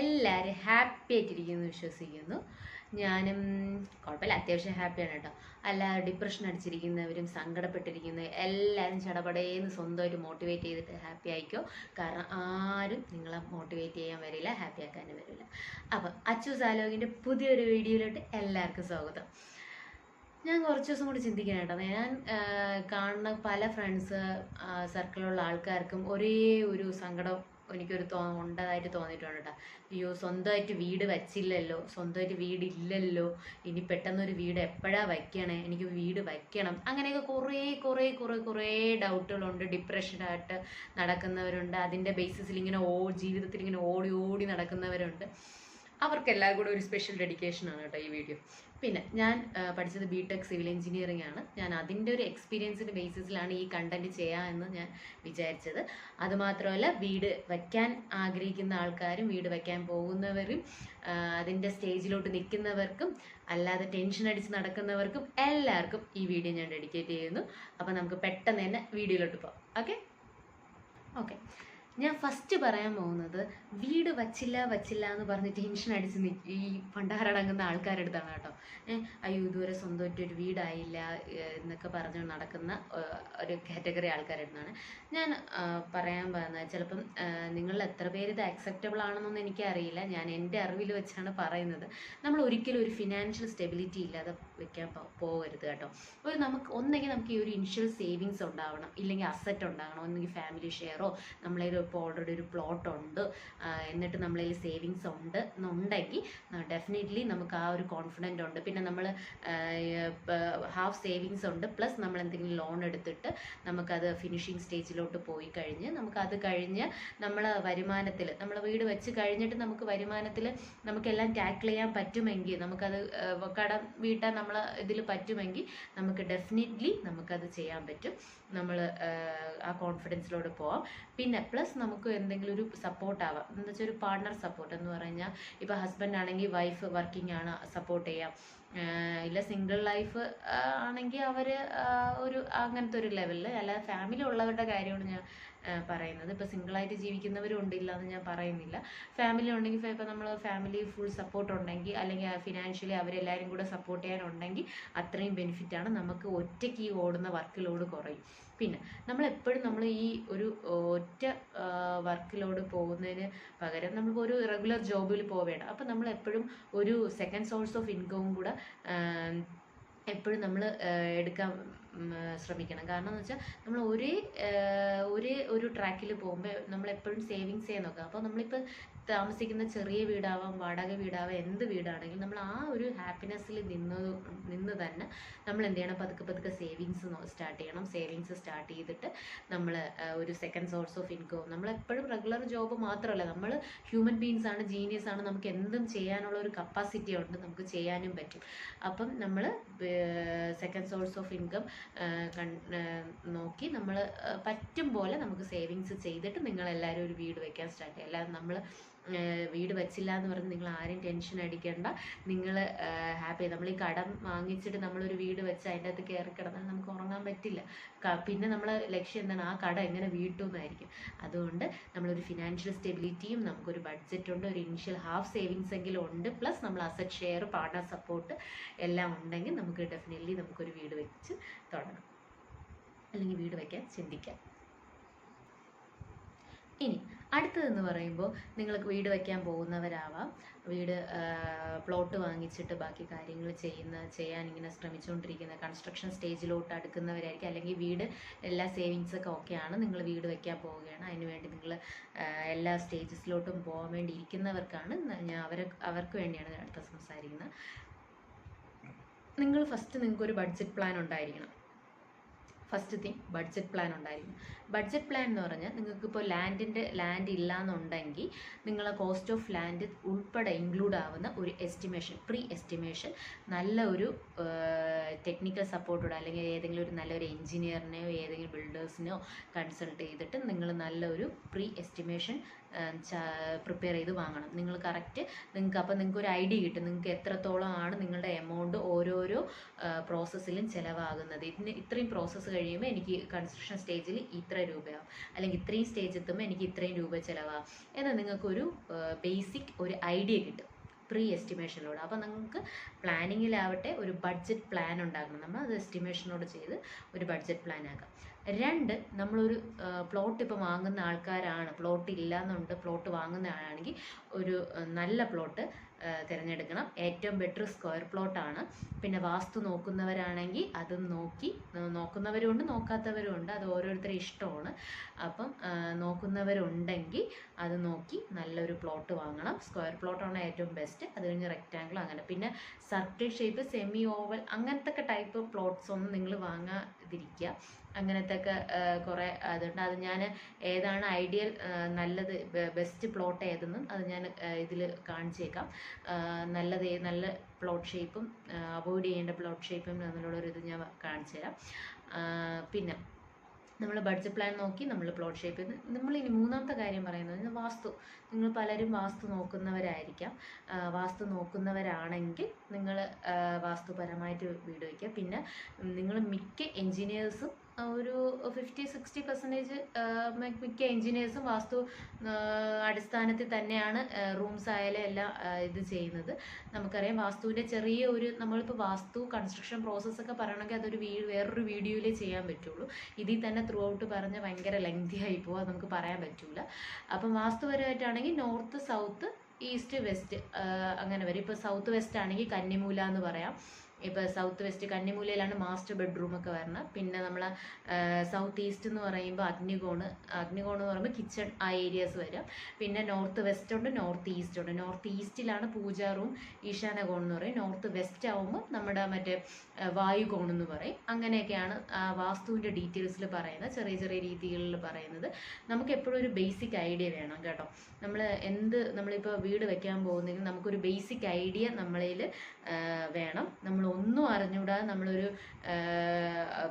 എല്ലാവരും ഹാപ്പി ആയിട്ടിരിക്കുന്നു വിശ്വസിക്കുന്നു. ഞാനും കുഴപ്പമില്ല അത്യാവശ്യം ഹാപ്പിയാണ് കേട്ടോ. അല്ല ഡിപ്രഷൻ അടിച്ചിരിക്കുന്നവരും സങ്കടപ്പെട്ടിരിക്കുന്ന എല്ലാവരും ചടപടേന്ന് സ്വന്തമായിട്ട് മോട്ടിവേറ്റ് ചെയ്തിട്ട് ഹാപ്പി ആയിക്കോ? കാരണം ആരും നിങ്ങളെ മോട്ടിവേറ്റ് ചെയ്യാൻ വരില്ല ഹാപ്പി ആക്കാനും വരില്ല. അപ്പം അച്ചു സാലോഗിന്റെ പുതിയൊരു വീഡിയോയിലോട്ട് എല്ലാവർക്കും സ്വാഗതം. ഞാൻ കുറച്ച് ദിവസം കൂടി ചിന്തിക്കണം കേട്ടോ. ഞാൻ കാണുന്ന പല ഫ്രണ്ട്സ് സർക്കിളിലുള്ള ആൾക്കാർക്കും ഒരേ ഒരു സങ്കടം എനിക്കൊരു തോ ഉണ്ടതായിട്ട് തോന്നിയിട്ടുണ്ട് കേട്ടോ അയ്യോ സ്വന്തമായിട്ട് വീട് വച്ചില്ലല്ലോ സ്വന്തമായിട്ട് വീടില്ലല്ലോ ഇനി പെട്ടെന്നൊരു വീട് എപ്പോഴാ വയ്ക്കണേ എനിക്ക് വീട് വയ്ക്കണം. അങ്ങനെയൊക്കെ കുറേ കുറേ കുറേ കുറേ ഡൗട്ടുകളുണ്ട് ഡിപ്രഷനായിട്ട് നടക്കുന്നവരുണ്ട് അതിന്റെ ബേസിസിൽ ഇങ്ങനെ ഓ ജീവിതത്തിൽ ഇങ്ങനെ ഓടി ഓടി നടക്കുന്നവരുണ്ട്. അവർക്കെല്ലാം കൂടെ ഒരു സ്പെഷ്യൽ ഡെഡിക്കേഷൻ ആണ് കേട്ടോ ഈ വീഡിയോ പിന്നെ ഞാൻ പഠിച്ചത് ബി ടെക് സിവിൽ എഞ്ചിനീയറിംഗ് ആണ്. ഞാൻ അതിന്റെ ഒരു എക്സ്പീരിയൻസിന്റെ ബേസിസിലാണ് ഈ കണ്ടന്റ് ചെയ്യാമെന്ന് ഞാൻ വിചാരിച്ചത്. അതുമാത്രമല്ല വീട് വയ്ക്കാൻ ആഗ്രഹിക്കുന്ന ആൾക്കാരും വീട് വയ്ക്കാൻ പോകുന്നവരും അതിന്റെ സ്റ്റേജിലോട്ട് നിൽക്കുന്നവർക്കും അല്ലാതെ ടെൻഷൻ അടിച്ച് നടക്കുന്നവർക്കും എല്ലാവർക്കും ഈ വീഡിയോ ഞാൻ ഡെഡിക്കേറ്റ് ചെയ്യുന്നു. അപ്പോൾ നമുക്ക് പെട്ടെന്ന് തന്നെ വീഡിയോയിലോട്ട് പോകാം. ഓക്കെ ഓക്കെ ഞാൻ ഫസ്റ്റ് പറയാൻ പോകുന്നത് വീട് വച്ചില്ല വച്ചില്ല എന്ന് പറഞ്ഞ് ടെൻഷൻ അടിച്ച് നിൽക്കും ഈ പണ്ടാരടങ്ങുന്ന ആൾക്കാരുടെ അടുത്താണ് കേട്ടോ. അയ്യോ ഇതുവരെ സ്വന്തമായിട്ട് ഒരു വീടായില്ല എന്നൊക്കെ പറഞ്ഞ് നടക്കുന്ന ഒരു കാറ്റഗറി ആൾക്കാരുടെ അടുത്താണ്. ഞാൻ പറയാൻ പോകുന്നത് ചിലപ്പം നിങ്ങളിൽ എത്ര പേര് ഇത് അക്സെപ്റ്റബിൾ ആണെന്നൊന്നും എനിക്കറിയില്ല. ഞാൻ എന്റെ അറിവിൽ വെച്ചാണ് പറയുന്നത്. നമ്മൾ ഒരിക്കലും ഒരു ഫിനാൻഷ്യൽ സ്റ്റെബിലിറ്റി ഇല്ലാതെ വെക്കാൻ പോകരുത് കേട്ടോ. ഒരു നമുക്ക് ഒന്നെങ്കിൽ നമുക്ക് ഈ ഒരു ഇനിഷ്യൽ സേവിങ്സ് ഉണ്ടാവണം ഇല്ലെങ്കിൽ അസറ്റ് ഉണ്ടാകണം ഒന്നെങ്കിൽ ഫാമിലി ഷെയറോ നമ്മളതിൽ ഇപ്പോൾ ഓൾറെഡി ഒരു പ്ലോട്ട് ഉണ്ട് എന്നിട്ട് നമ്മളതിൽ സേവിങ്സ് ഉണ്ട് എന്നുണ്ടെങ്കിൽ ഡെഫിനറ്റ്ലി നമുക്ക് ആ ഒരു കോൺഫിഡന്റ് ഉണ്ട്. പിന്നെ നമ്മൾ ഹാഫ് സേവിങ്സ് ഉണ്ട് പ്ലസ് നമ്മൾ എന്തെങ്കിലും ലോൺ എടുത്തിട്ട് നമുക്കത് ഫിനിഷിങ് സ്റ്റേജിലോട്ട് പോയി കഴിഞ്ഞ് നമുക്കത് കഴിഞ്ഞ് നമ്മൾ വരുമാനത്തിൽ നമ്മൾ വീട് വെച്ച് കഴിഞ്ഞിട്ട് നമുക്ക് വരുമാനത്തിൽ നമുക്കെല്ലാം ടാക്കിൾ ചെയ്യാൻ പറ്റുമെങ്കിൽ നമുക്കത് കടം വീട്ടാൻ നമ്മൾ ഇതിൽ പറ്റുമെങ്കിൽ നമുക്ക് ഡെഫിനറ്റ്ലി നമുക്കത് ചെയ്യാൻ പറ്റും. നമ്മൾ ആ കോൺഫിഡൻസിലൂടെ പോവാം. പിന്നെ പ്ലസ് നമുക്ക് എന്തെങ്കിലും ഒരു സപ്പോർട്ട് ആവാം. എന്ന് വെച്ചാൽ ഒരു പാർട്ണർ സപ്പോർട്ട് എന്ന് പറഞ്ഞാൽ ഇപ്പോൾ ഹസ്ബൻഡ് ആണെങ്കിൽ വൈഫ് വർക്കിംഗ് ആണ് സപ്പോർട്ട് ചെയ്യാം. ഇല്ല സിംഗിൾ ലൈഫ് ആണെങ്കിൽ അവർ ഒരു അങ്ങനത്തെ ഒരു ലെവലിൽ അല്ലാതെ ഫാമിലി ഉള്ളവരുടെ കാര്യമാണ് ഞാൻ പറയുന്നത്. ഇപ്പോൾ സിംഗിളായിട്ട് ജീവിക്കുന്നവരും ഉണ്ടില്ല എന്ന് ഞാൻ പറയുന്നില്ല. ഫാമിലി ഉണ്ടെങ്കിൽ ഇപ്പോൾ നമ്മൾ ഫാമിലി ഫുൾ സപ്പോർട്ട് ഉണ്ടെങ്കിൽ അല്ലെങ്കിൽ ഫിനാൻഷ്യലി അവരെല്ലാവരും കൂടെ സപ്പോർട്ട് ചെയ്യാനുണ്ടെങ്കിൽ അത്രയും ബെനിഫിറ്റാണ് നമുക്ക് ഒറ്റയ്ക്ക് ഈ ഓടുന്ന വർക്ക് ലോഡ് കുറയും. പിന്നെ നമ്മൾ എപ്പോഴും നമ്മൾ ഈ ഒരു ഒറ്റ വർക്കിലോട് പോകുന്നതിന് പകരം നമ്മളിപ്പോൾ ഒരു റെഗുലർ ജോബിൽ പോവേണ്ട. അപ്പം നമ്മൾ എപ്പോഴും ഒരു സെക്കൻഡ് സോഴ്സ് ഓഫ് ഇൻകവും കൂടെ എപ്പോഴും നമ്മൾ എടുക്കാൻ ശ്രമിക്കണം. കാരണം എന്ന് വെച്ചാൽ നമ്മൾ ഒരേ ഒരേ ഒരു ട്രാക്കിൽ പോകുമ്പോൾ നമ്മൾ എപ്പോഴും സേവിങ്സേ നോക്കുക. അപ്പോൾ നമ്മളിപ്പോൾ താമസിക്കുന്ന ചെറിയ വീടാവാം വാടക വീടാവാം എന്ത് വീടാണെങ്കിലും നമ്മൾ ആ ഒരു ഹാപ്പിനെസ്സിൽ നിന്ന് നിന്ന് തന്നെ നമ്മൾ എന്ത് ചെയ്യണം? പതുക്കെ പതുക്കെ സേവിങ്സ് സ്റ്റാർട്ട് ചെയ്യണം. സേവിങ്സ് സ്റ്റാർട്ട് ചെയ്തിട്ട് നമ്മൾ ഒരു സെക്കൻഡ് സോഴ്സ് ഓഫ് ഇൻകം നമ്മൾ എപ്പോഴും റെഗുലർ ജോബ് മാത്രമല്ല നമ്മൾ ഹ്യൂമൻ ബീങ്സ് ആണ് ജീനിയസ് ആണ് നമുക്ക് എന്തും ചെയ്യാനുള്ള ഒരു കപ്പാസിറ്റി ഉണ്ട് നമുക്ക് ചെയ്യാനും പറ്റും. അപ്പം നമ്മൾ സെക്കൻഡ് സോഴ്സ് ഓഫ് ഇൻകം നോക്കി നമ്മൾ പറ്റും പോലെ നമുക്ക് സേവിങ്സ് ചെയ്തിട്ട് നിങ്ങളെല്ലാവരും ഒരു വീട് വെക്കാൻ സ്റ്റാർട്ട് ചെയ്യുക അല്ലാതെ നമ്മൾ വീട് വെച്ചില്ല എന്ന് പറഞ്ഞ് നിങ്ങൾ ആരും ടെൻഷൻ അടിക്കേണ്ട നിങ്ങൾ ഹാപ്പി നമ്മൾ ഈ കടം വാങ്ങിച്ചിട്ട് നമ്മളൊരു വീട് വെച്ച് അതിന്റെ അകത്ത് കയറി കിടന്നാൽ നമുക്ക് ഉറങ്ങാൻ പറ്റില്ല. പിന്നെ നമ്മൾ ലക്ഷ്യം എന്താണ്? ആ കട എങ്ങനെ വീട്ടും എന്നായിരിക്കും അതുകൊണ്ട് നമ്മളൊരു ഫിനാൻഷ്യൽ സ്റ്റെബിലിറ്റിയും നമുക്കൊരു ബഡ്ജറ്റ് ഉണ്ട് ഒരു ഇനിഷ്യൽ ഹാഫ് സേവിങ്സ് എങ്കിലും ഉണ്ട്. പ്ലസ് നമ്മൾ അസറ്റ് ഷെയർ പാർട്ണർ സപ്പോർട്ട് എല്ലാം ഉണ്ടെങ്കിൽ നമുക്ക് ഡെഫിനറ്റ്ലി നമുക്കൊരു വീട് വെച്ച് തുടങ്ങാം. അല്ലെങ്കിൽ വീട് വയ്ക്കാൻ ചിന്തിക്കാം. ഇനി അടുത്തതെന്ന് പറയുമ്പോൾ നിങ്ങൾക്ക് വീട് വയ്ക്കാൻ പോകുന്നവരാവാം. വീട് പ്ലോട്ട് വാങ്ങിച്ചിട്ട് ബാക്കി കാര്യങ്ങൾ ചെയ്യുന്ന ചെയ്യാൻ ഇങ്ങനെ ശ്രമിച്ചുകൊണ്ടിരിക്കുന്ന കൺസ്ട്രക്ഷൻ സ്റ്റേജിലോട്ട് അടുക്കുന്നവരായിരിക്കും. അല്ലെങ്കിൽ വീട് എല്ലാ സേവിങ്സ് ഒക്കെ ഓക്കെയാണ് നിങ്ങൾ വീട് വയ്ക്കാൻ പോവുകയാണ്. അതിനുവേണ്ടി നിങ്ങൾ എല്ലാ സ്റ്റേജസിലോട്ടും പോകാൻ വേണ്ടി ഇരിക്കുന്നവർക്കാണ് ഞാൻ അവരെ അവർക്ക് വേണ്ടിയാണ് അടുത്ത സംസാരിക്കുന്നത്. നിങ്ങൾ ഫസ്റ്റ് നിങ്ങൾക്കൊരു ബഡ്ജറ്റ് പ്ലാൻ ഉണ്ടായിരിക്കണം. ഫസ്റ്റ് തിങ് ബഡ്ജറ്റ് പ്ലാൻ ഉണ്ടായിരിക്കും ബഡ്ജറ്റ് പ്ലാൻ എന്ന് പറഞ്ഞാൽ നിങ്ങൾക്ക് ഇപ്പോൾ ലാൻഡിന്റെ ലാൻഡ് ഇല്ല എന്നുണ്ടെങ്കിൽ നിങ്ങളെ കോസ്റ്റ് ഓഫ് ലാൻഡ് ഉൾപ്പെടെ ഇൻക്ലൂഡ് ആവുന്ന ഒരു എസ്റ്റിമേഷൻ പ്രീ എസ്റ്റിമേഷൻ നല്ല ഒരു ടെക്നിക്കൽ സപ്പോർട്ടോടെ അല്ലെങ്കിൽ ഏതെങ്കിലും ഒരു നല്ലൊരു എഞ്ചിനീയറിനെയോ ഏതെങ്കിലും ബിൽഡേഴ്സിനെയോ കൺസൾട്ട് ചെയ്തിട്ട് നിങ്ങൾ നല്ലൊരു പ്രീ എസ്റ്റിമേഷൻ പ്രിപ്പയർ ചെയ്ത് വാങ്ങണം. നിങ്ങൾ കറക്റ്റ് നിങ്ങൾക്ക് അപ്പോൾ നിങ്ങൾക്ക് ഒരു ഐഡിയ കിട്ടും. നിങ്ങൾക്ക് എത്രത്തോളം ആണ് നിങ്ങളുടെ എമൗണ്ട് ഓരോരോ പ്രോസസ്സിലും ചിലവാകുന്നത്. ഇതിന് ഇത്രയും പ്രോസസ്സ് കഴിയുമ്പോൾ എനിക്ക് കൺസ്ട്രക്ഷൻ സ്റ്റേജിൽ ഇത്ര രൂപയാവും. അല്ലെങ്കിൽ ഇത്രയും സ്റ്റേജ് എത്തുമ്പോൾ എനിക്ക് ഇത്രയും രൂപ ചിലവാകും. എന്ന് നിങ്ങൾക്കൊരു ബേസിക് ഒരു ഐഡിയ കിട്ടും. പ്രീ എസ്റ്റിമേഷനിലൂടെ അപ്പോൾ നിങ്ങൾക്ക് പ്ലാനിങ്ങിലാവട്ടെ ഒരു ബഡ്ജറ്റ് പ്ലാൻ ഉണ്ടാക്കണം. നമ്മൾ അത് എസ്റ്റിമേഷനോട് ചെയ്ത് ഒരു ബഡ്ജറ്റ് പ്ലാൻ ആക്കാം. രണ്ട് നമ്മളൊരു പ്ലോട്ട് ഇപ്പോൾ വാങ്ങുന്ന ആൾക്കാരാണ്. പ്ലോട്ട് ഇല്ല എന്നുണ്ട് പ്ലോട്ട് വാങ്ങുന്ന ആളാണെങ്കിൽ ഒരു നല്ല പ്ലോട്ട് തിരഞ്ഞെടുക്കണം. ഏറ്റവും ബെറ്റർ സ്ക്വയർ പ്ലോട്ടാണ് പിന്നെ വാസ്തു നോക്കുന്നവരാണെങ്കിൽ അത് നോക്കി നോക്കുന്നവരുണ്ട് നോക്കുന്നവരുമുണ്ട് നോക്കാത്തവരുമുണ്ട് അത് ഓരോരുത്തരുടെ ഇഷ്ടമാണ്. അപ്പം നോക്കുന്നവരുണ്ടെങ്കിൽ അത് നോക്കി നല്ലൊരു പ്ലോട്ട് വാങ്ങണം. സ്ക്വയർ പ്ലോട്ടാണ് ഏറ്റവും ബെസ്റ്റ് അത് കഴിഞ്ഞ് റെക്റ്റാങ്കിൾ അങ്ങനെ. പിന്നെ സർക്കിൾ ഷേപ്പ് സെമി ഓവൽ അങ്ങനത്തെ ഒക്കെ ടൈപ്പ് പ്ലോട്ട്സ് ഒന്നും നിങ്ങൾ വാങ്ങാതിരിക്കുക അങ്ങനത്തെ ഒക്കെ കുറേ അതുകൊണ്ട് അത് ഞാൻ ഏതാണ് ഐഡിയൽ നല്ലത് ബെസ്റ്റ് പ്ലോട്ട് ഏതെന്നും അത് ഞാൻ ഇതിൽ കാണിച്ചേക്കാം. നല്ലത് നല്ല പ്ലോട്ട് ഷേപ്പും അവോയ്ഡ് ചെയ്യേണ്ട പ്ലോട്ട് ഷേപ്പും തമ്മിലുള്ളൊരു ഇത് ഞാൻ കാണിച്ചു തരാം പിന്നെ നമ്മൾ ബഡ്ജറ്റ് പ്ലാൻ നോക്കി നമ്മൾ പ്ലോട്ട് ഷേപ്പ് നമ്മൾ ഇനി മൂന്നാമത്തെ കാര്യം പറയുന്നത് വാസ്തു. നിങ്ങൾ പലരും വാസ്തു നോക്കുന്നവരായിരിക്കാം. വാസ്തു നോക്കുന്നവരാണെങ്കിൽ നിങ്ങൾ വാസ്തുപരമായിട്ട് വീട് വയ്ക്കുക. പിന്നെ നിങ്ങൾ മിക്ക എൻജിനീയേഴ്സും ഒരു ഫിഫ്റ്റി സിക്സ്റ്റി പെർസെന്റേജ് മിക്ക എൻജിനീയേഴ്സും വാസ്തു അടിസ്ഥാനത്തിൽ തന്നെയാണ് റൂംസ് ആയാലും എല്ലാം ഇത് ചെയ്യുന്നത്. നമുക്കറിയാം വാസ്തുവിന്റെ ചെറിയ ഒരു നമ്മളിപ്പോൾ വാസ്തു കൺസ്ട്രക്ഷൻ പ്രോസസ്സൊക്കെ പറയണമെങ്കിൽ അതൊരു വീ വേറൊരു വീഡിയോയിലേ ചെയ്യാൻ പറ്റുള്ളൂ. ഇതിൽ തന്നെ ത്രൂ ഔട്ട് പറഞ്ഞ് ഭയങ്കര ലെങ്തി ആയി പോകും അത് നമുക്ക് പറയാൻ പറ്റൂല. അപ്പം വാസ്തുപരമായിട്ടാണെങ്കിൽ നോർത്ത് സൗത്ത് ഈസ്റ്റ് വെസ്റ്റ് അങ്ങനെ വരും. ഇപ്പോൾ സൗത്ത് വെസ്റ്റ് ആണെങ്കിൽ കന്നിമൂല എന്ന് പറയാം. ഇപ്പോൾ സൗത്ത് വെസ്റ്റ് കന്നിമൂലയിലാണ് മാസ്റ്റർ ബെഡ്റൂം ഒക്കെ വരുന്നത്. പിന്നെ നമ്മൾ സൗത്ത് ഈസ്റ്റ് എന്ന് പറയുമ്പോൾ അഗ്നികോണ്. അഗ്നികോൺ എന്ന് പറയുമ്പോൾ കിച്ചൺ ആ ഏരിയാസ് വരും. പിന്നെ നോർത്ത് വെസ്റ്റ് ഉണ്ട് നോർത്ത് ഈസ്റ്റ് ഉണ്ട്. നോർത്ത് ഈസ്റ്റിലാണ് പൂജാ റൂം ഈശാന കോൺ എന്ന് പറയും. നോർത്ത് വെസ്റ്റ് ആവുമ്പോൾ നമ്മുടെ മറ്റേ വായു കോൺ എന്ന് പറയും. അങ്ങനെയൊക്കെയാണ് വാസ്തുവിന്റെ ഡീറ്റെയിൽസിൽ പറയുന്നത് ചെറിയ ചെറിയ രീതികളിൽ പറയുന്നത്. നമുക്ക് എപ്പോഴും ഒരു ബേസിക് ഐഡിയ വേണം കേട്ടോ. നമ്മൾ എന്ത് നമ്മളിപ്പോൾ വീട് വെക്കാൻ പോകുന്നെങ്കിൽ നമുക്കൊരു ബേസിക് ഐഡിയ നമ്മളിൽ വേണം. നമ്മൾ ഒന്നും അറിഞ്ഞുകൂടാതെ നമ്മളൊരു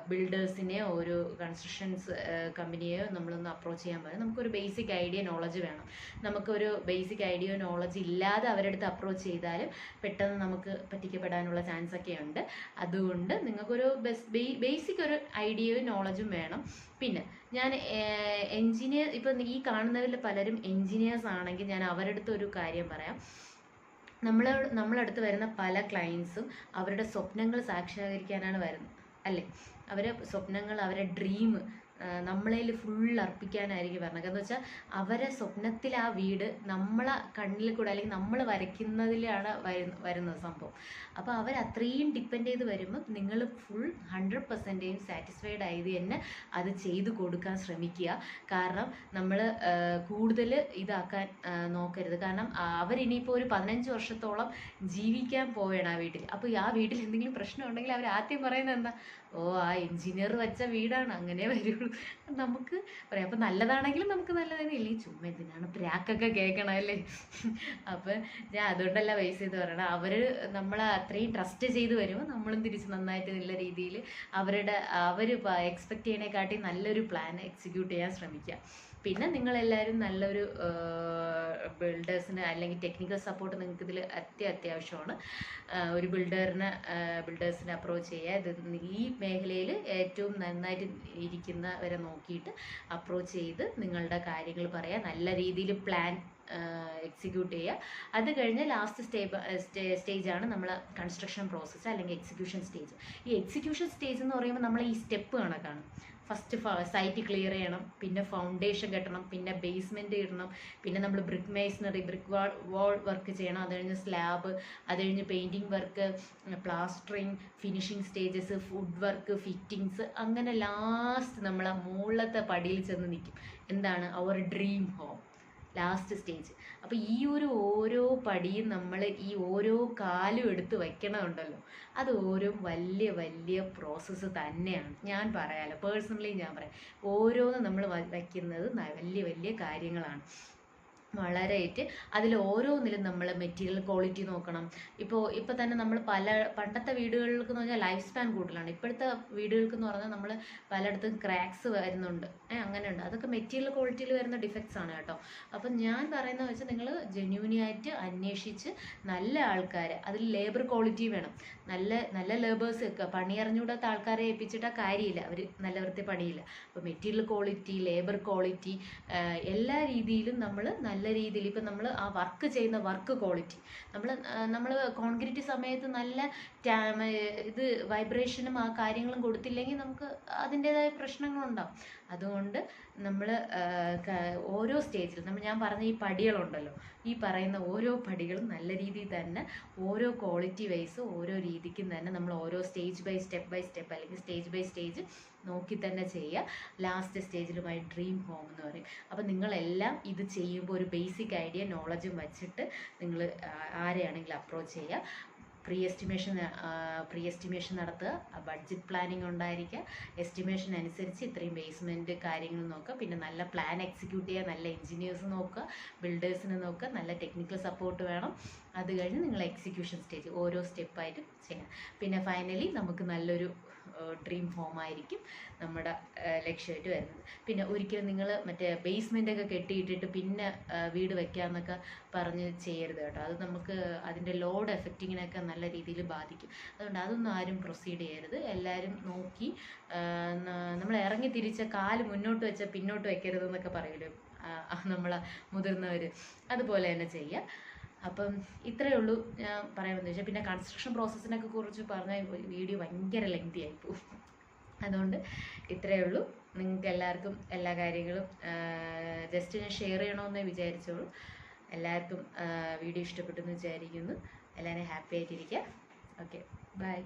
ബിൽഡേഴ്സിനെയോ ഒരു കൺസ്ട്രക്ഷൻസ് കമ്പനിയെയോ നമ്മളൊന്ന് അപ്രോച്ച് ചെയ്യാൻ പറ്റും. നമുക്കൊരു ബേസിക് ഐഡിയ നോളജ് വേണം. നമുക്കൊരു ബേസിക് ഐഡിയ നോളജ് ഇല്ലാതെ അവരുടെ അടുത്ത് അപ്രോച്ച് ചെയ്താലും പെട്ടെന്ന് നമുക്ക് പറ്റിക്കപ്പെടാനുള്ള ചാൻസ് ഒക്കെ ഉണ്ട്. അതുകൊണ്ട് നിങ്ങൾക്കൊരു ബേസിക് ഒരു ഐഡിയയും നോളജും വേണം. പിന്നെ ഞാൻ എൻജിനീയർ ഇപ്പം ഈ കാണുന്നവരിൽ പലരും എൻജിനീയേഴ്സ് ആണെങ്കിൽ ഞാൻ അവരുടെ അടുത്ത് ഒരു കാര്യം പറയാം. നമ്മൾ നമ്മളടുത്ത് വരുന്ന പല ക്ലയൻസും അവരുടെ സ്വപ്നങ്ങൾ സാക്ഷാത്കരിക്കാനാണ് വരുന്നത് അല്ലേ? അവരെ സ്വപ്നങ്ങൾ അവരെ ഡ്രീം നമ്മളതിൽ ഫുൾ അർപ്പിക്കാനായിരിക്കും പറഞ്ഞത് എന്ന് വെച്ചാൽ അവരെ സ്വപ്നത്തിൽ ആ വീട് നമ്മളെ കണ്ണിൽ കൂടെ അല്ലെങ്കിൽ നമ്മൾ വരയ്ക്കുന്നതിലാണ് വരുന്ന വരുന്നത് സംഭവം. അപ്പോൾ അവർ അത്രയും ഡിപ്പെൻഡ് ചെയ്ത് വരുമ്പോൾ നിങ്ങൾ ഫുൾ ഹൺഡ്രഡ് പെർസെന്റേജും സാറ്റിസ്ഫൈഡ് ആയത് തന്നെ അത് ചെയ്തു കൊടുക്കാൻ ശ്രമിക്കുക. കാരണം നമ്മൾ കൂടുതൽ ഇതാക്കാൻ നോക്കരുത്. കാരണം അവരിനിയിപ്പോൾ ഒരു പതിനഞ്ച് വർഷത്തോളം ജീവിക്കാൻ പോവുകയാണ് ആ വീട്ടിൽ. അപ്പോൾ ആ വീട്ടിൽ എന്തെങ്കിലും പ്രശ്നം ഉണ്ടെങ്കിൽ അവർ ആദ്യം പറയുന്നത് എന്താ? ഓ ആ എഞ്ചിനീയർ വെച്ച വീടാണ്. അങ്ങനെ വരുള്ളൂ. നമുക്ക് പറയാം അപ്പം നല്ലതാണെങ്കിലും നമുക്ക് നല്ലതാണ് ഇല്ലെങ്കിൽ ചുമ്മാ എന്തിനാണ് പ്രാക്കൊക്കെ കേൾക്കണം അല്ലേ? അപ്പം ഞാൻ അതുകൊണ്ടല്ല ബേസ് ചെയ്ത് പറയണം. അവർ നമ്മളെ അത്രയും ട്രസ്റ്റ് ചെയ്ത് വരുമ്പോൾ നമ്മളും തിരിച്ച് നന്നായിട്ട് നല്ല രീതിയിൽ അവരുടെ അവർ എക്സ്പെക്ട് ചെയ്യണേക്കാട്ടി നല്ലൊരു പ്ലാൻ എക്സിക്യൂട്ട് ചെയ്യാൻ ശ്രമിക്കുക പിന്നെ നിങ്ങൾ നിങ്ങളെല്ലാവരും നല്ലൊരു ബിൽഡേഴ്സിന് അല്ലെങ്കിൽ ടെക്നിക്കൽ സപ്പോർട്ട് നിങ്ങൾക്ക് ഇതിൽ അത്യ അത്യാവശ്യമാണ്. ഒരു ബിൽഡറിനെ ബിൽഡേഴ്സിനെ അപ്രോച്ച് ചെയ്യുക. ഇത് ഈ മേഖലയിൽ ഏറ്റവും നന്നായിട്ട് ഇരിക്കുന്നവരെ നോക്കിയിട്ട് അപ്രോച്ച് ചെയ്ത് നിങ്ങളുടെ കാര്യങ്ങൾ പറയാം നല്ല രീതിയിൽ പ്ലാൻ എക്സിക്യൂട്ട് ചെയ്യുക. അത് കഴിഞ്ഞ് ലാസ്റ്റ് സ്റ്റേബ് സ്റ്റേജാണ് നമ്മൾ കൺസ്ട്രക്ഷൻ പ്രോസസ്സ് അല്ലെങ്കിൽ എക്സിക്യൂഷൻ സ്റ്റേജ് ഈ എക്സിക്യൂഷൻ സ്റ്റേജ് എന്ന് പറയുമ്പോൾ നമ്മൾ ഈ സ്റ്റെപ്പ് കണക്കാണ്. ഫസ്റ്റ് സൈറ്റ് ക്ലിയർ ചെയ്യണം പിന്നെ ഫൗണ്ടേഷൻ കെട്ടണം പിന്നെ ബേസ്മെന്റ് ഇടണം പിന്നെ നമ്മൾ brick masonry brick wall wall work ചെയ്യണം. അത് കഴിഞ്ഞ് സ്ലാബ് അത് കഴിഞ്ഞ് painting work plastering finishing stages food work fittings അങ്ങനെ ലാസ്റ്റ് നമ്മൾ ആ മുകളിലത്തെ പടിയിൽ ചെന്ന് നിൽക്കും എന്താണ്? അവർ ഡ്രീം ഹോം ലാസ്റ്റ് സ്റ്റേജ് അപ്പോൾ ഈ ഒരു ഓരോ പടിയും നമ്മൾ ഈ ഓരോ കാലും എടുത്ത് വയ്ക്കണമുണ്ടല്ലോ അത് ഓരോ വലിയ വലിയ പ്രോസസ്സ് തന്നെയാണ്. ഞാൻ പറയാലോ പേഴ്സണലി ഞാൻ പറയാം. ഓരോന്നും നമ്മൾ വയ്ക്കുന്നത് വലിയ വലിയ കാര്യങ്ങളാണ്. വളരെയായിട്ട് അതിൽ ഓരോന്നിലും നമ്മൾ മെറ്റീരിയൽ ക്വാളിറ്റി നോക്കണം. ഇപ്പോൾ ഇപ്പോൾ തന്നെ നമ്മൾ പല പണ്ടത്തെ വീടുകൾക്ക് എന്ന് പറഞ്ഞാൽ ലൈഫ് സ്പാൻ കൂടുതലാണ്. ഇപ്പോഴത്തെ വീടുകൾക്ക് എന്ന് പറഞ്ഞാൽ നമ്മൾ പലയിടത്തും ക്രാക്സ് വരുന്നുണ്ട്. ഏഹ് അങ്ങനെയുണ്ട്. അതൊക്കെ മെറ്റീരിയൽ ക്വാളിറ്റിയിൽ വരുന്ന ഡിഫക്ട്സ് ആണ് കേട്ടോ. അപ്പം ഞാൻ പറയുന്നത് വെച്ചാൽ നിങ്ങൾ ജെന്യൂനിയായിട്ട് അന്വേഷിച്ച് നല്ല ആൾക്കാരെ അതിൽ ലേബർ ക്വാളിറ്റി വേണം. നല്ല നല്ല ലേബേഴ്സ് ഒക്കെ പണി അറിഞ്ഞുകൂടാത്ത ആൾക്കാരെ ഏൽപ്പിച്ചിട്ടാൽ കാര്യമില്ല. അവർ നല്ല വൃത്തി പണിയില്ല. അപ്പോൾ മെറ്റീരിയൽ ക്വാളിറ്റി ലേബർ ക്വാളിറ്റി എല്ലാ രീതിയിലും നമ്മൾ നല്ല രീതിയിൽ ഇപ്പം നമ്മൾ ആ വർക്ക് ചെയ്യുന്ന വർക്ക് ക്വാളിറ്റി. നമ്മൾ നമ്മൾ കോൺക്രീറ്റ് സമയത്ത് നല്ല ഇത് വൈബ്രേഷനും ആ കാര്യങ്ങളും കൊടുത്തില്ലെങ്കിൽ നമുക്ക് അതിന്റെതായ പ്രശ്നങ്ങളുണ്ടാവും. അതുകൊണ്ട് നമ്മൾ ഓരോ സ്റ്റേജിൽ നമ്മൾ ഞാൻ പറഞ്ഞ ഈ പടികളുണ്ടല്ലോ ഈ പറയുന്ന ഓരോ പടികളും നല്ല രീതിയിൽ തന്നെ ഓരോ ക്വാളിറ്റി വൈസ് ഓരോ രീതിക്കും തന്നെ നമ്മൾ ഓരോ stage by step by step അല്ലെങ്കിൽ സ്റ്റേജ് ബൈ സ്റ്റേജ് നോക്കി തന്നെ ചെയ്യുക. ലാസ്റ്റ് സ്റ്റേജിലുമായി ഡ്രീം ഹോം എന്ന് പറയും. അപ്പം നിങ്ങളെല്ലാം ഇത് ചെയ്യുമ്പോൾ ഒരു ബേസിക് ഐഡിയ നോളജും വെച്ചിട്ട് നിങ്ങൾ ആരെയാണെങ്കിലും അപ്രോച്ച് ചെയ്യുക. പ്രീ എസ്റ്റിമേഷൻ പ്രീ എസ്റ്റിമേഷൻ നടത്തുക ബഡ്ജറ്റ് പ്ലാനിങ് ഉണ്ടായിരിക്കുക എസ്റ്റിമേഷൻ അനുസരിച്ച് ഇത്രയും ബേസ്മെന്റ് കാര്യങ്ങൾ നോക്കുക. പിന്നെ നല്ല പ്ലാൻ എക്സിക്യൂട്ട് ചെയ്യുക. നല്ല എഞ്ചിനീയേഴ്സ് നോക്കുക. ബിൽഡേഴ്സിനെ നോക്കുക. നല്ല ടെക്നിക്കൽ സപ്പോർട്ട് വേണം. അത് കഴിഞ്ഞ് നിങ്ങൾ എക്സിക്യൂഷൻ സ്റ്റേജ് ഓരോ സ്റ്റെപ്പായിട്ട് ചെയ്യണം പിന്നെ ഫൈനലി നമുക്ക് നല്ലൊരു ഡ്രീം ഹോം ആയിരിക്കും നമ്മുടെ ലക്ഷ്യമായിട്ട് വരുന്നത്. പിന്നെ ഒരിക്കലും നിങ്ങൾ മറ്റേ ബേസ്മെന്റ് ഒക്കെ കെട്ടിയിട്ടിട്ട് പിന്നെ വീട് വെക്കാമെന്നൊക്കെ പറഞ്ഞ് ചെയ്യരുത് കേട്ടോ. അത് നമുക്ക് അതിന്റെ ലോഡ് എഫക്റ്റിങ്ങിനൊക്കെ നല്ല രീതിയിൽ ബാധിക്കും. അതുകൊണ്ട് അതൊന്നും ആരും പ്രൊസീഡ് ചെയ്യരുത്. എല്ലാവരും നോക്കി നമ്മൾ ഇറങ്ങി തിരിച്ച കാൽ മുന്നോട്ട് വെച്ച പിന്നോട്ട് വെക്കരുത് എന്നൊക്കെ നമ്മളെ നമ്മൾ മുതിർന്നവർ അതുപോലെ തന്നെ ചെയ്യുക അപ്പം ഇത്രയേ ഉള്ളൂ ഞാൻ പറയാൻ വെച്ചാൽ പിന്നെ കൺസ്ട്രക്ഷൻ പ്രോസസ്സിനൊക്കെ കുറിച്ച് പറഞ്ഞ വീഡിയോ ഭയങ്കര ലെങ്തി ആയിപ്പോവും അതുകൊണ്ട് ഇത്രയേ ഉള്ളൂ. നിങ്ങൾക്ക് എല്ലാവർക്കും എല്ലാ കാര്യങ്ങളും ജസ്റ്റ് ഞാൻ ഷെയർ ചെയ്യണമെന്നേ വിചാരിച്ചോളൂ എല്ലാവർക്കും വീഡിയോ ഇഷ്ടപ്പെട്ടെന്ന് വിചാരിക്കുന്നു. എല്ലാവരും ഹാപ്പി ആയിട്ടിരിക്കുക. Okay bye